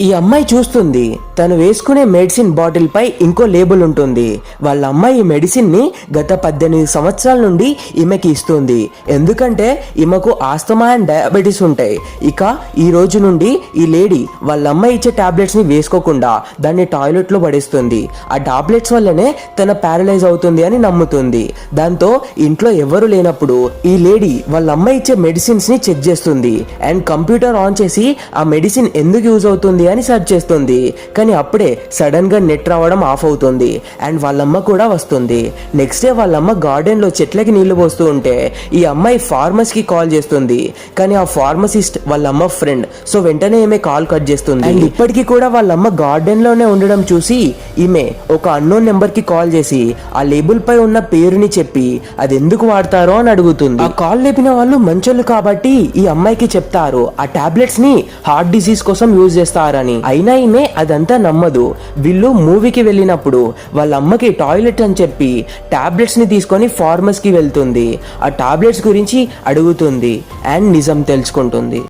ఈ అమ్మాయి చూస్తుంది. తను వేసుకునే మెడిసిన్ బాటిల్ పై ఇంకో లేబుల్ ఉంటుంది. వాళ్ళ అమ్మాయి ఈ మెడిసిన్ని గత పద్దెనిమిది సంవత్సరాల నుండి ఈమెకి ఇస్తుంది. ఎందుకంటే ఈమెకు ఆస్తమా అండ్ డయాబెటీస్ ఉంటాయి. ఇక ఈ రోజు నుండి ఈ లేడీ వాళ్ళ అమ్మాయి ఇచ్చే టాబ్లెట్స్ని వేసుకోకుండా దాన్ని టాయిలెట్లో పడేస్తుంది. ఆ టాబ్లెట్స్ వల్లనే తన ప్యారలైజ్ అవుతుంది అని నమ్ముతుంది. దాంతో ఇంట్లో ఎవరు లేనప్పుడు ఈ లేడీ వాళ్ళ అమ్మాయి ఇచ్చే మెడిసిన్స్ని చెక్ చేస్తుంది. అండ్ కంప్యూటర్ ఆన్ చేసి ఆ మెడిసిన్ ఎందుకు యూజ్ అవుతుంది అని సెర్చ్ చేస్తుంది. కానీ అప్పుడే సడన్గా నెట్ రావడం ఆఫ్ అవుతుంది. అండ్ వాళ్ళమ్మ కూడా వస్తుంది. నెక్స్ట్ డే వాళ్ళమ్మ గార్డెన్లో చెట్లకి నీళ్ళు పోస్తూ ఉంటే ఈ అమ్మాయి ఫార్మస్కి కాల్ చేస్తుంది. కానీ ఆ ఫార్మసిస్ట్ వాళ్ళ అమ్మ ఫ్రెండ్. సో వెంటనే ఈమె కాల్ కట్ చేస్తుంది. అండ్ ఇప్పటికీ కూడా వాళ్ళమ్మ గార్డెన్లోనే ఉండడం చూసి ఈమె ఒక అన్నోన్ నెంబర్కి కాల్ చేసి ఆ లేబుల్ పై ఉన్న పేరుని చెప్పి అది ఎందుకు వాడతారో అని అడుగుతుంది. ఆ కాల్ లేపిన వాళ్ళు మంచోళ్ళు కాబట్టి ఈ అమ్మాయికి చెప్తారు. ఆ టాబ్లెట్స్ని హార్ట్ డిసీజ్ కోసం యూజ్ చేస్తారని. అయినా ఈమె అదంతా నమ్మదు. వీళ్ళు మూవీకి వెళ్ళినప్పుడు వాళ్ళ అమ్మకి టాయిలెట్ అని చెప్పి టాబ్లెట్స్ని తీసుకొని ఫార్మస్కి వెళ్తుంది. ఆ టాబ్లెట్స్ గురించి అడుగుతుంది. అండ్ నిజం తెలుసుకుంటుంది.